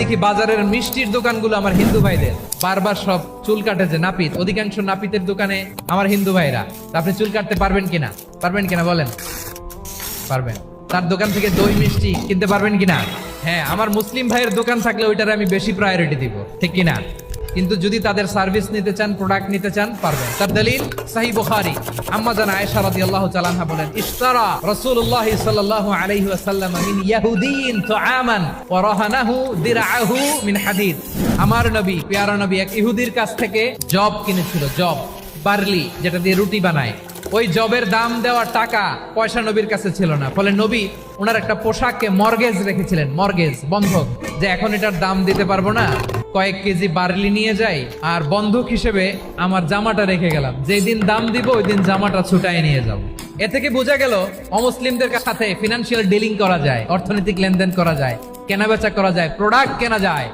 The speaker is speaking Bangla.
দেখি বাজারের মিষ্টির দোকানগুলো আমার হিন্দু ভাইদের। বারবার সব চুল কাটে যে নাপিত। অধিকাংশ নাপিতের দোকানে আমার হিন্দু ভাইরা। আপনি চুল কাটতে পারবেন কিনা? পারবেন কিনা বলেন? পারবেন। তার দোকান থেকে দই, মিষ্টি কিনতে পারবেন কিনা? হ্যাঁ আমার মুসলিম ভাইয়ের দোকান থাকলে ওইটার আমি বেশি প্রায়োরিটি দিব। ঠিক কিনা? কিন্তু যদি তাদের সার্ভিস নিতে চান প্রোডাক্ট নিতে চান, পারবেন। তার দলিল, সাহি বুখারী। আম্মা জান আয়েশা রাদিয়াল্লাহু তাআলা আনহা বলেন, ইশতারা রাসূলুল্লাহ সাল্লাল্লাহু আলাইহি ওয়াসাল্লাম মিন ইয়াহুদিন তুআমান ওয়া রাহানাহু দিরআহু মিন হাদিদ। আমার নবী, পেয়ারা নবী এক ইহুদির কাছ থেকে জব কিনেছিল, জব, বার্লি, যেটা দিয়ে রুটি বানায়। ওই জবের দাম দেওয়ার টাকা পয়সা নবীর কাছে ছিল না। ফলে নবী ওনার একটা পোশাককে মর্গেজ রেখেছিলেন, মর্গেজ, বন্ধক, যে এখন এটার দাম দিতে পারব না। কয়েক কেজি বার্লি নিয়ে যাই, আর বন্ধক হিসেবে আমার জামাটা রেখে গেলাম। যেদিন দাম দিব ওই দিন জামাটা ছুটাই নিয়ে যাব। এ থেকে বোঝা গেল, অমুসলিমদের সাথে ফিনান্সিয়াল ডিলিং করা যায়, অর্থনৈতিক লেনদেন করা যায়, কেনাবেচা করা যায় প্রোডাক্ট কেনা যায়।